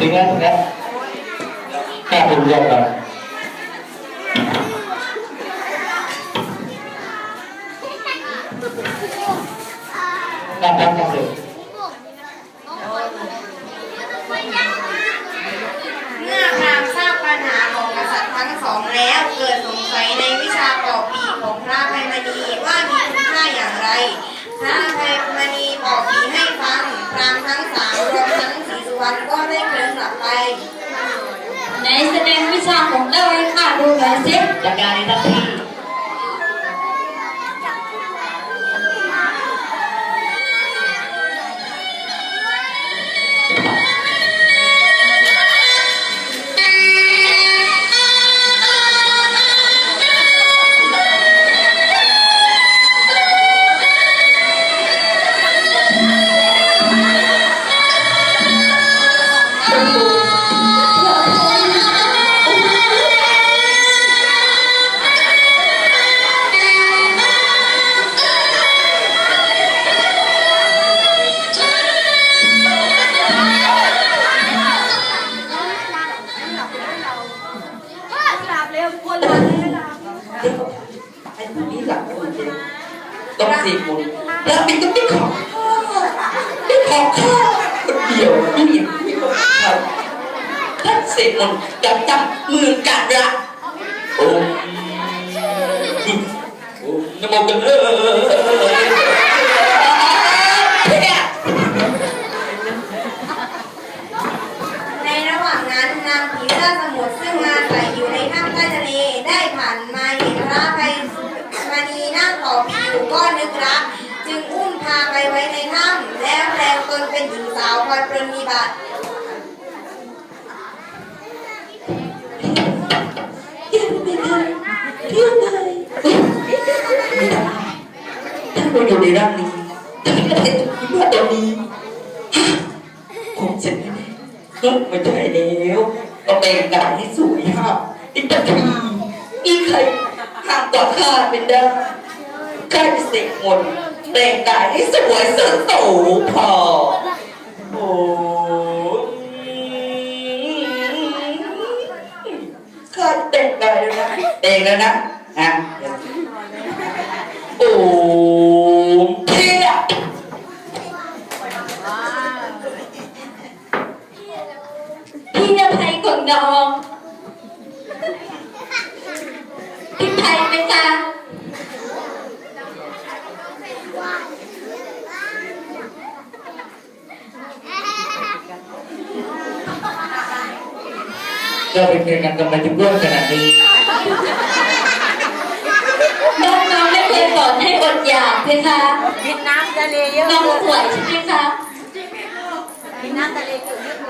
ถึงแล้วถึงแล้วแค่เป็นเรื่องก่อนการทำการเสร็จ เมื่อพราหมณ์ทราบปัญหาของกษัตริย์ทั้งสองแล้ว เกิดสงสัยในวิชาปอกปีของพระไพมณีว่ามีคุณค่าอย่างไร พระไพมณีปอกปีให้ฟัง พราหมณ์ทั้งสามรวมทั้งสีสุวรรณก็ได้เคลิ้มหลับไป ไหนแสดงวิชาของเจ้าให้ ข้าดู ต้องสี่คนแล้วเป็นต้องได้ของได้ของข้าคนเดียวไม่มีไม่มีเขาท่านเสกมนต์จับจับมือกันละโอ้มโอ้มนโมกันเลยเพี้ยในระหว่างนั้นนางผีเสื้อสมุทรซึ่งอาศัยอยู่ใน เป็นหญิงสาวคอยปรนนิบัติเพี้ยได้ยไปไม่ได้ถ้าเราอยู่ในร่างนี้ถ้าไม่ได้ถูกคิดว่าตอนนี้คงเสร็จแน่ๆก็ไม่ได้แล้วต้องแต่งกายให้สวยห้ามอีกแต่ทีอีใครห้ามต่อข้าเป็นได้ข้าจะเสกมนต์แต่งกายให้สวยเสริมโสพอ แล้วนะแต่งแล้วนะอะโอ้เพี้ยพี่อภัยกงดองพี่ไทยไหมจ๊ะเราเป็นเพื่อนกันทำไมถึงร่วมขนาดนี้ น้องน้องไม่เคยสอนให้อดอยากเพคะกินน้ำทะเลเยอะน้องเกินสวยใช่ไหมคะกินน้ำทะเลเยอะ